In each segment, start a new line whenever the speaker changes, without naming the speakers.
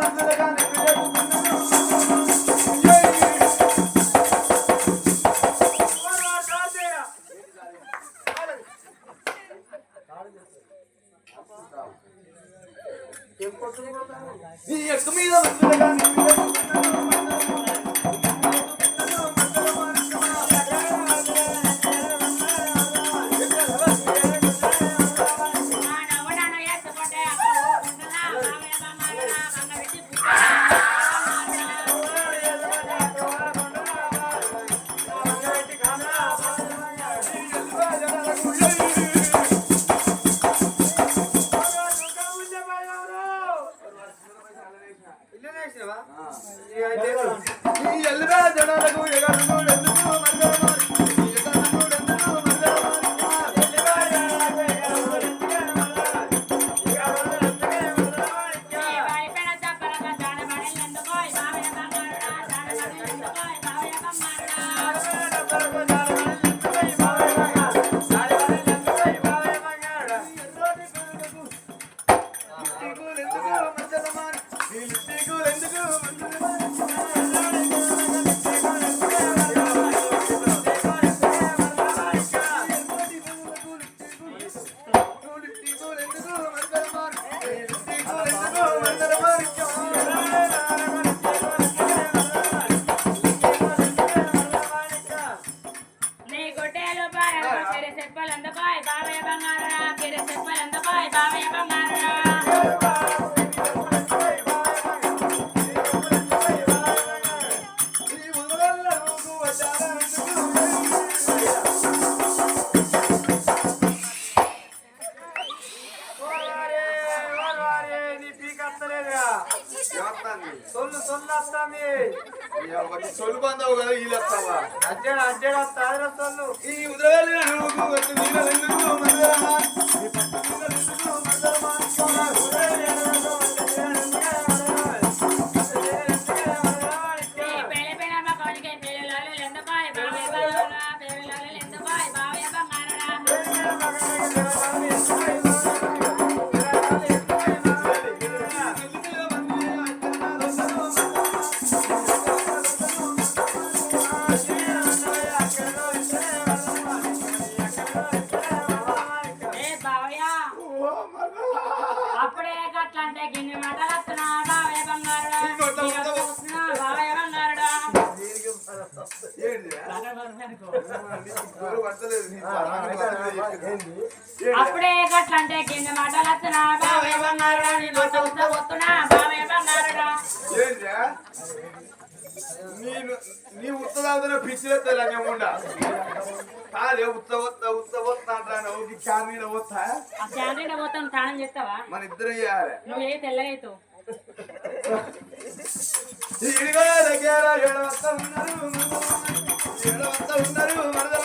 మందులుగా నీ ఎందుకు? సొల్లు సొల్లు వస్తాంది సొల్లు బందవు కదా వీళ్ళు వస్తావా అడ్డాడు అడ్డాడు వస్తాదిరా సొల్లు ఈ ఉదయాలు
అప్పుడే గట్లంటే గిన్నె మాటలు వస్తున్నా. బావయ్య బంగారుడా నేను వస్తున్నా. బావయ్య బంగారుడా.
నేను నీ ఉత్తదాదన పిచ్చిలెత్తా లంగముండా కాదే ఉత్త ఉత్త ఉత్త ఉత్త అంటాను ఒక క్యాన్ వస్తా
ఆ శాండ్రీలో పోతాను స్నానం చేస్తావా?
మన ఇద్దరం చేయాలి.
నువ్వు ఏ తెల్లగైతావు
ఇదిగో దగ్గర ఏడవస్తా ఉన్నారు. ఏడవస్తా ఉన్నారు. మరదల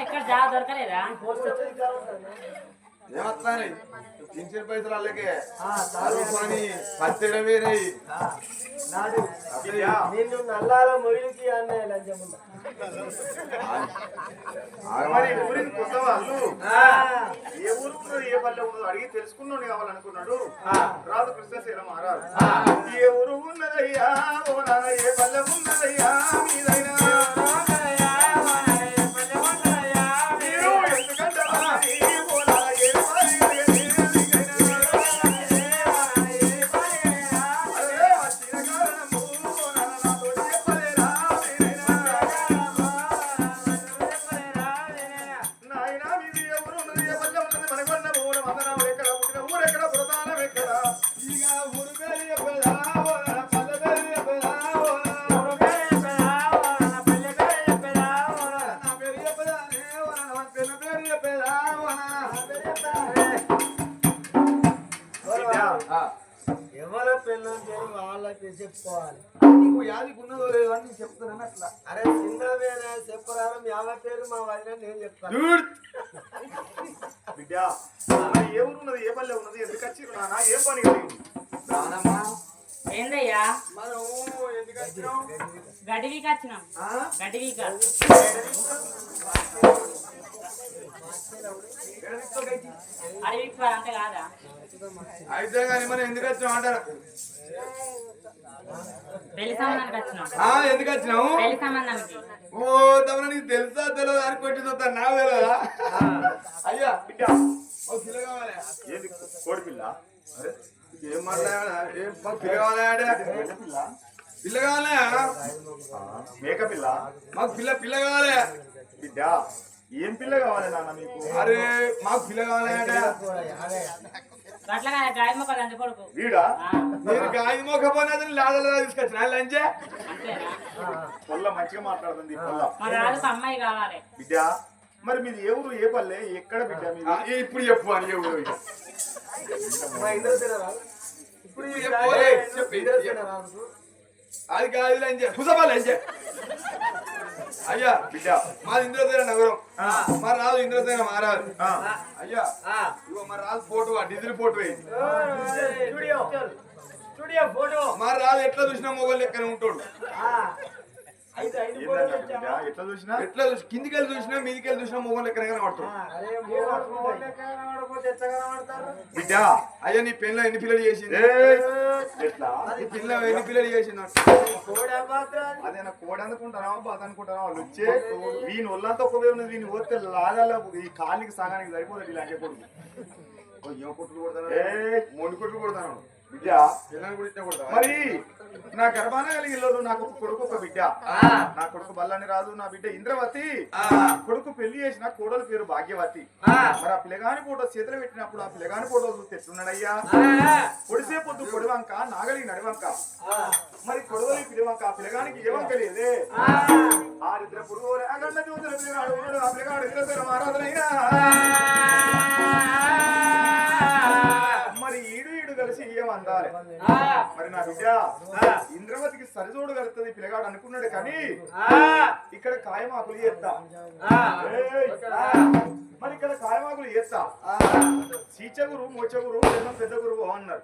ఎక్కడ జాగ దొరకలేదా?
పింఛన్ పైసలు అలాగే పని వేరే.
నిన్ను నల్లాల మొయిలికి?
ఏ ఊరు ఉన్నదో, ఏ పల్లె అడిగి తెలుసుకున్నాడు కావాలనుకున్నాడు? రాదు కృష్ణశీల మహారాజు. ఏ ఊరు ఉన్నదయ్యా? ఏ పల్లె ఉన్నదయ్యా? మీదైనా
అమ్మ పేరు మా వదిన నేను చెప్తాను.
బిడ్డ ఏ ఊరు ఉన్నది ఏ పల్లె ఉన్నది? ఎందుకు వచ్చి ఏ పని
రానమ్మా.
ఏందయ్యా?
మనం ఎందుకు వచ్చినాం?
గడివికి వచ్చినాం.
ఆ?
గడివిక అడవికి అంత కాదా?
అయితే కానీ మనం ఎందుకు వచ్చినాం అంటారా? ఎందుకు
సంబంధానికి
ఓ తమన నీకు తెలుసా? తెలియదు అని కొట్టి చూస్తాను నాకు తెలియదా అయ్యా
బిడ్డ
ఓ పిల్ల కావాలి.
ఏంది కోడి పిల్ల?
అరే, ఏం మాట్లాడా ఏం మాకు పిల్ల కావాలా
పిల్ల
పిల్ల కావాలా?
మేక పిల్ల?
మాకు పిల్ల పిల్ల కావాలి?
బిడ్డ ఏం పిల్ల కావాలి నాన్న మీకు
అరే మాకు పిల్ల కావాలి
అట్లా కాదు గాయ మొక్కలు అంత కొడుకు.
వీడా?
ఆ,
నేను గాయ మొక్కపోయినా లాదలా తీసుకొచ్చిన లంచే?
అంతేనా?
పొల్ల మంచిగా మాట్లాడుతుంది
అమ్మాయి కావాలి.
బిడ్డ మరి మీది ఏ ఊరు ఏ పల్లె ఎక్కడ బిడ్డ మీది?
ఇప్పుడు చెప్పు అని ఎవరు
ఇప్పుడు అనుకో?
అది కాదు లంచే. కుసబా లంచే. అయ్యా
బిడ్డ
మాది ఇంద్రసేన నగరం. మా రాజు ఇంద్రసేన మహారాజు. అయ్యా. ఇగో మా Raju photo diesel photo
studio. Studio photo.
మా రాజు ఎట్లా చూసినా మొగలు లెక్కనే ఉంటాడు
ఐదు ఐదు
ఏందన్నా బిడ్డ ఎట్లా చూసినా?
ఎట్లా చూసి కిందికి వెళ్ళి చూసినా మీదికి వెళ్ళి చూసినా
మూడు లెక్క
బిడ్డ
అయ్యా నీ పెళ్ళ ఎన్ని పిల్లలు చేసింది?
ఏయ్, ఎట్లా?
నీ పిల్ల ఎన్ని పిల్లలు చేసింది?
కోడి మాత్రం
అదేనా కోడి అనుకుంటారా? బాధ అనుకుంటారా? వాళ్ళు వచ్చే వీని ఒళ్ళంతా ఒక ఉన్నది వీని పోతే లాగాల ఈ కాలికి సగానికి సరిపోతుంది ఇలా అంటే కొడుకు.
ఏం కొట్టులు కొడతాను
ఏయ్,
మూడు కొట్లు కొడతాను
బిడ్డ. మరి నా గర్భాన కలిగిన నాకు ఒక కొడుకు ఒక బిడ్డ. నా కొడుకు బల్లని రాదు నా బిడ్డ ఇంద్రవతి. కొడుకు పెళ్ళి చేసిన కోడల పేరు భాగ్యవతి. మరి ఆ పిల్లగాని ఫోటో చేతులు పెట్టినప్పుడు ఆ పిల్లగాని ఫోటో చూస్తే ఎట్లున్నాడయ్యా? పొడిసే పొద్దు పొడివంక నాగలి నడివంక. మరి కొడవలి పిడివంక ఆ పిల్లగానికి ఏ వంక లేదే? ఆరిద్ర పురుగు అగండ చూసిన పిల్లగాడు ఆ పిల్లగాడు కలిసి ఏం అందాలి? మరి నా బిడ్డ ఇంద్రవతికి సరిజోడు కలుగుతుంది పిల్లగాడు అనుకున్నాడు కానీ ఇక్కడ కాయమాకులు చేస్తా! మరి ఇక్కడ కాయమాకులు చేస్తా. చీచగురు మోచగురు పెద్ద గురువు అన్నారు.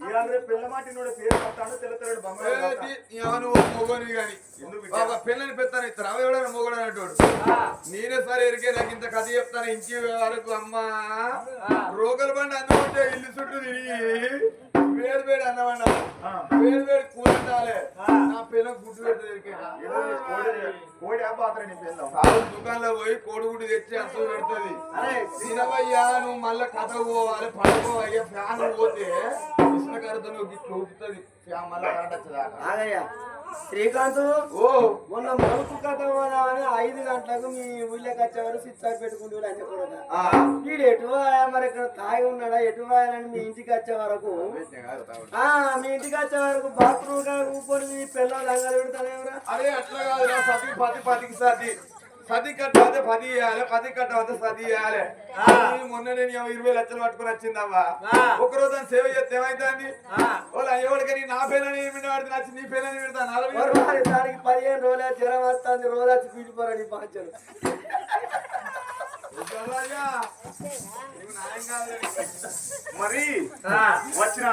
ఇవాళ రేపు పిల్లమాటి పేరు
మొగని? బాబా పిల్లని పెత్తాను ఇస్తారు. అవి ఎవడైనా మొగడు అనేటోడు నేనే సరే ఎరికే నాకు ఇంత కథ చెప్తాను ఇంటి వరకు అమ్మా. రోగల బండి అన్నమంటే ఇల్లు చుట్టూ తిరిగి వేడి అన్నమన్న
ఆ.
వేరు వేడి కూర ఉండాలి నా పిల్ల గుడ్డు
కోడి కోడి పిల్లం
దుకాణంలో పోయి కోడిగుడ్డు తెచ్చి అసలు పెడుతుంది. తినవయ్యా నువ్వు మళ్ళా కథ పోవాలి పడుకోవయ్యా ఫ్యాన్ పోతే నువ్వు ఊపుతుంది. మళ్ళా కరెంట్ వచ్చేదాకా
శ్రీకాంత్
ఓ
మొన్న మరుపు కథ పోదామని ఐదు గంటలకు మీ ఊళ్ళోకి వచ్చేవారు సిత్తారు పెట్టుకుంటూ అన్ని కూడా
ఆ.
వీడు ఎటు మరి ఇక్కడ తాగి ఉన్నాడా? ఎటు పోయాలని మీ ఇంటికి వచ్చే వరకు? మీ ఇంటికి వచ్చే వరకు బాత్రూమ్గా ఊపని మీ పిల్లలు లంగాలు పెడతాను ఎవరా?
అట్లా సతి పది పదికి సతి. సతి కట్ట అయితే పది ఇవ్వాలి పది కట్ట అయితే సతి మొన్న నేను ఇరవై లక్షలు పట్టుకుని వచ్చిందవ్వా. ఒక రోజు సేవ ఏమైతుంది ఎవరికని నా పేలని వాడికి నచ్చి నీ పేలని పెడతాను నలభై
దానికి పదిహేను రోజులే జ్వరం వస్తుంది రోజు వచ్చి పీడిపోరని
కాదులే.
మరి వచ్చిన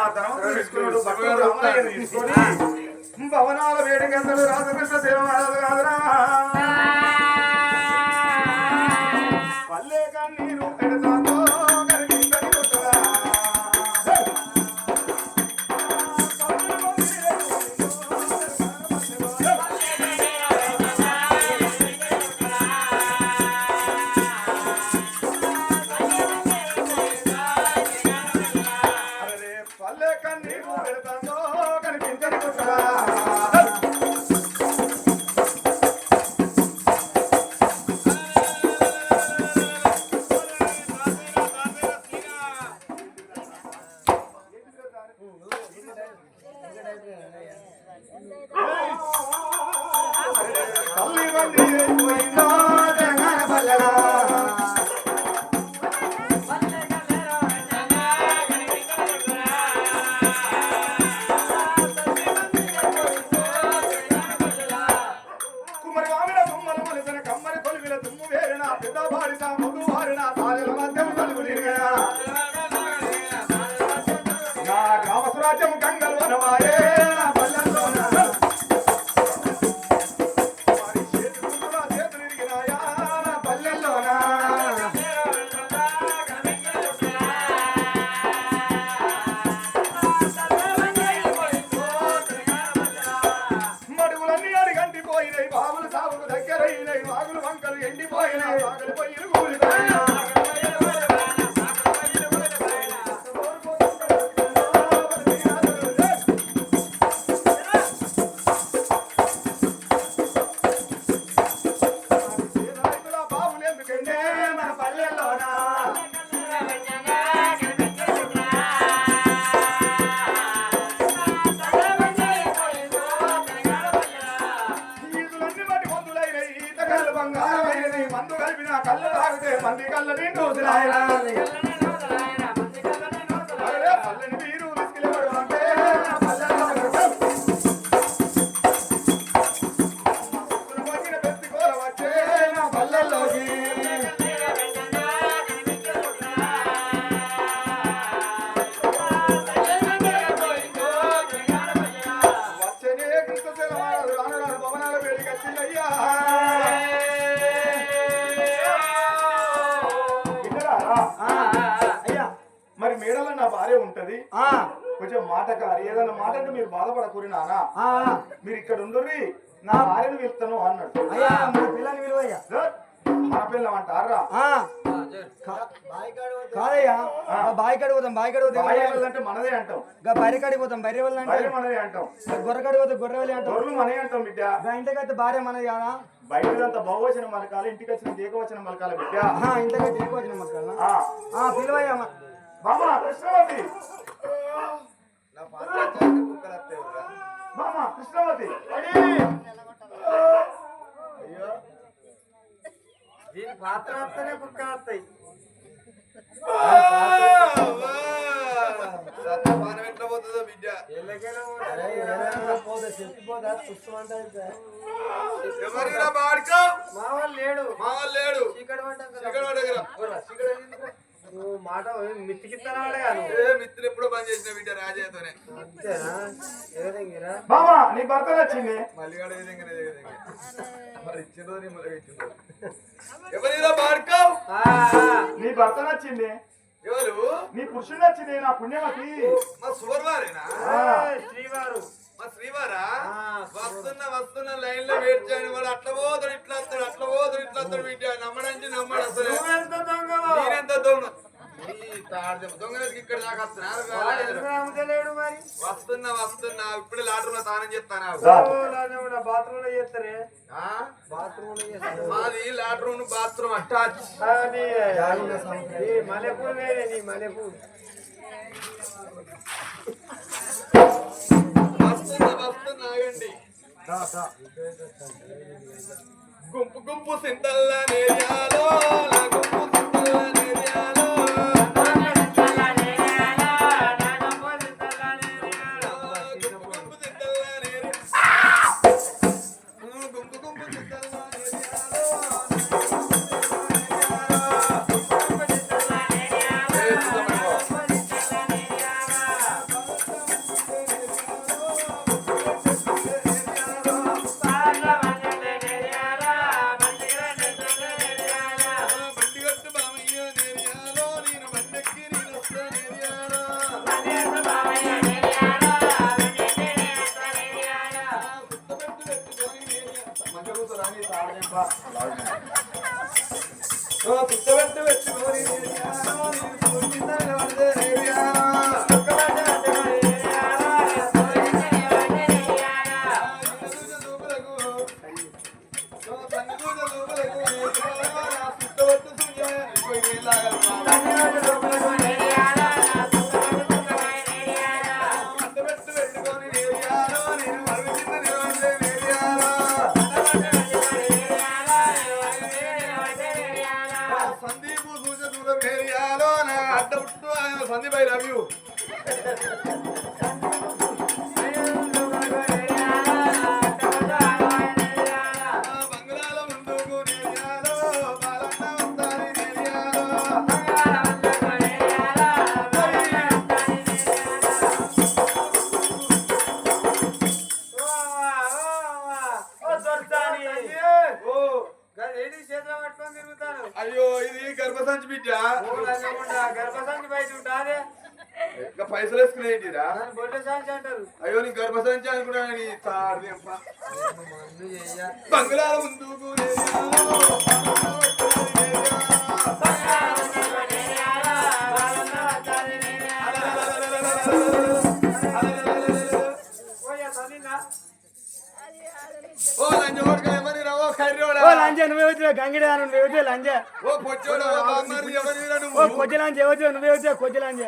భవనాల వేడికందలు రాధకృష్ణ సేవ కాదురా పల్లె కన్నీరు తాగితే మంది కళ్ళ మాటకారి ఏదైనా మాట అంటే మీరు బాధపడకూరి నానా.
ఆ,
మీరు ఇక్కడ ఉండుర్రి నా భార్యను పిలుస్తాను అన్నాడు.
అయ్యా మన పిల్లని విలువయ్యా
మన పిల్ల అంటారా
కాదయ్యా ఆ. బాయి కాడికి పోతాం బాయి
అంటే మనదే అంటాం.
గా బర్రె కాడికి పోతాం బర్రె వాళ్ళు అంటే.
భార్య మనదే అంటాం.
గొర్రె పోతే గొర్రె వాళ్ళు అంటాం.
గొర్రెలు అంటాం బిడ్డ.
గా ఇంటికైతే భార్య మనది కాదా?
బయటదంతా బహువచనం మలకాలి ఇంటికి వచ్చిన దేకవచనం మలకాలి బిడ్డ
మొక్కలు
ఆ,
ఆ పిలువయ్యా మ-
బామ్మ కృష్ణవతి
నా పాత్ర కుక్కలు వస్తాయి
కృష్ణవతి
అయ్యో. దీని పాత్ర వస్తేనే కుక్కలు వస్తాయి ఎట్లా పోతుందో బిడ్డ ఎవరిరా బాడుకో
మా వాళ్ళు లేడు.
మా వాళ్ళు లేడు దగ్గర?
నువ్వు మాట
మిత్రులు ఎప్పుడో బంద్ చేసిన బిడ్డ రాజేతోనే.
బామ్మ నీ భర్త నచ్చింది.
మళ్ళీ కూడా విధంగా? మరి రోజు మళ్ళీ ఇచ్చిన ఎవరిరా
నీ భర్త నచ్చింది.
ఎవరు?
నీ పురుషుడు నచ్చింది నా పుణ్యవతి.
మా సువర్వారేనా?
ఆ,
శ్రీవారు.
మా శ్రీవారా? వస్తున్న వస్తున్న లైన్లో వెయిట్ చేయని వాడు అట్లా పోతాడు ఇట్లా వస్తాడు అట్లా పోతాడు ఇట్లా వస్తాడు నమ్మడానికి నమ్మడు అసలు. నేనెంత దొంగ? ఇక్కడ దాకా
మరి?
వస్తున్నా వస్తున్నా. ఇప్పుడే లాటరీలో తానం చెప్తాను
రా.
బాత్రూమ్ చేస్తారే? బాత్రూమ్
మాది లాట్రూమ్ బాత్రూమ్ అటాచ్.
మల్లెపూలు వేరే నీ మల్లెపూలు.
వస్తున్నా వస్తున్నా ఆగండి. గుంపు గుంపు సింతల్లా నేర్యాలో అయ్యో ఇది గర్భసంచి బిడ్డ.
గర్భసంచి బయట ఉంటాదే
ఇంకా పైసలు
అంటారు.
అయ్యో నీ గర్భసంచి అనుకున్నా ముందుకు నేర్యాలో ఓ లంజోడ్గా
లంచ నువ్వే వచ్చి నువ్వే గంగిడి దాని నువ్వే వచ్చే లంజే.
ఓ
కొద్ది లంజే వచ్చే నువ్వే వచ్చే కొద్ది లంజే.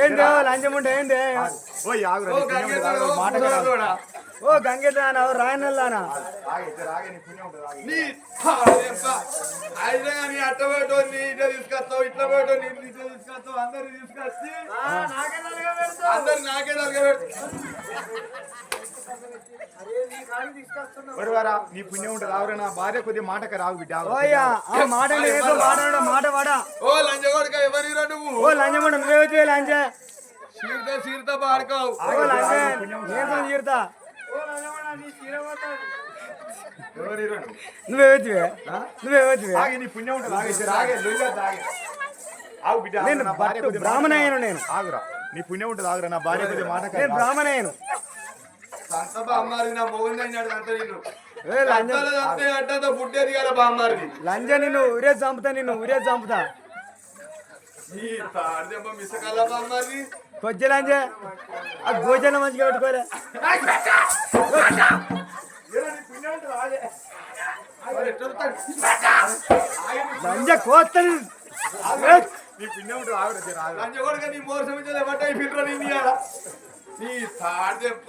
ఏంటి లంజం ఉంటే ఏంటి
ఓ
ఆగు.
ఓ పురాణోడా.
ఓ రాయనల్లానా?
కానీ అట్ట ఇట్లా తీసుకొస్తావు ఇట్లా పోయేటోని ఇట్లా తీసుకొస్తావు అందరు తీసుకొచ్చి అందరు నాకే నలగబెడతావు
ఒరువారా నీ పుణ్యం ఉంటుంది. ఆగురా నా భార్య కొద్దిగా మాటకి రావు బిడ్డ
మాట మాట వాడా.
ఓ లంజగొడక ఎవరిరా నువ్వు?
ఓ లంజం ఉంటే నువ్వే వచ్చే లంజే.
సీరత సీరత పాడుకోవు
లంజే. నేను
నువ్వు
నువ్వే వచ్చివే? నువ్వే వచ్చివే?
ఆగే నీ పుణ్యం ఉంటుంది. ఆగు ఇద్దరు ఆగే లొల్లి వద్దు, ఆగే. ఆగు బిడ్డ ఆగు,
నేను
భార్య
బ్రాహ్మణయ్యను నేను.
ఆగురా. నీ పుణ్యం ఉంటుంది ఆగురా. నా భార్య మాటకి
నేను బ్రాహ్మణయ్యను.
సంత బామ్మారి నా మొగుంది అన్నాడు అంత నేను
ఏ లంజం నిన్ను ఉరే చంపుతా నిన్ను ఉరే చంపుతా.
ఈ తాడదెబ్బ
ఆ గోజన మంచిగా పెట్టుకోలే.
ఏరా, నీ పుణ్యం ఉంటుంది
లంజ
నీ ఉంటుంది
నీ మోసం ఇచ్చలే నీ ఇయ్యాల.
చెప్ప.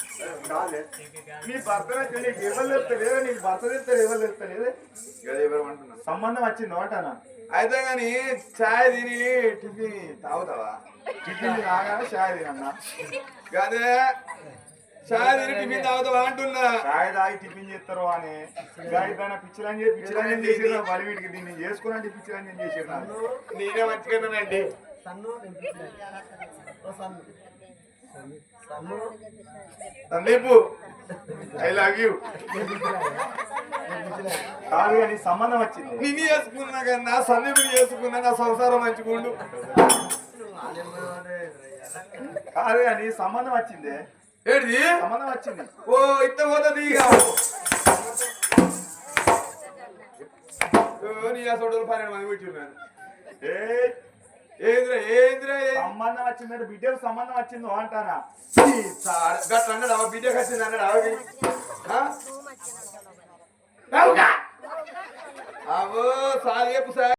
కాలే. నీ భర్త నీకు ఎవరు తెలుస్తలేదా నీ భర్త
గదే ఎవరు అంటున్నా?
సంబంధం వచ్చింది ఓటనా
అయితే గాని చాయ్ తిని టిఫిన్ తాగుతావా?
టిఫిన్ రాగానే చాయ్ తినన్నా.
గదే చాయ్ తిని టిఫిన్ తాగుతావా అంటున్నా.
చాయ్ తాగి టిఫిన్ చేస్తారు అని గాయదాన పిచ్చిరంజి పిచ్చిరంజన్ చేసి బలి వీడికి దీన్ని చేసుకున్నట్టు పిచ్చిరంజన్ చేసి
నేనే మంచిగానండి సందీపు ఐ లవ్ యూ
కాదు కానీ సంబంధం వచ్చింది.
నిన్ను చేసుకున్నా కన్నా సందీపుని చేసుకున్నా నా సంసారం మంచుకుండు
కాదు కానీ సంబంధం వచ్చింది.
ఏంటిది
సంబంధం వచ్చింది.
ఓ ఇత్త పోతుంది ఇక నీ అసలు పన్నెండు మంది కూర్చున్నాను
ఏ- సంబంధం వచ్చిందంటే బిడ్డకు సంబంధం వచ్చిందో అంటానా
గట్లా అన్నాడు? బిడ్డకు వచ్చింది అన్నాడు? అవి అవో సార్ చెప్పు సార్?